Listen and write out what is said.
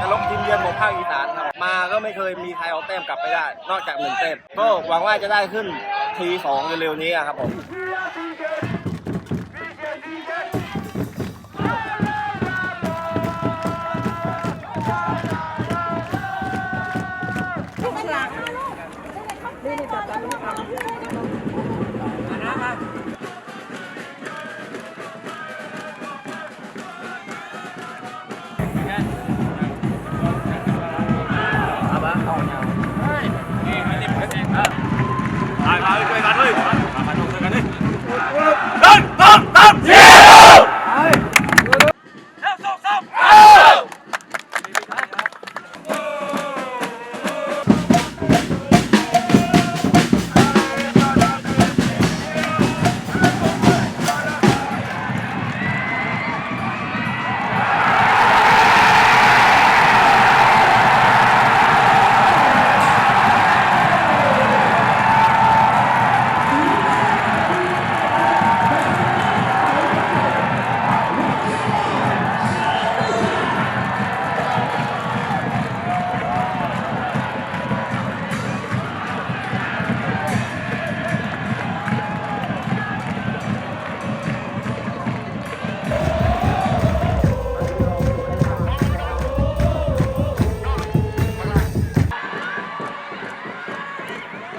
นรกทีมเยือนของภาคอีสานครับมาก็ไม่เคยมีใครเอาเต้มกลับไปได้ นอกจากหนึ่งเต้มก็หวังว่าจะได้ขึ้นทีสองเร็วๆนี้ครับผม ไปไปช่วยกันเลยมามาช่วยกันเลยเดินตามตามเย้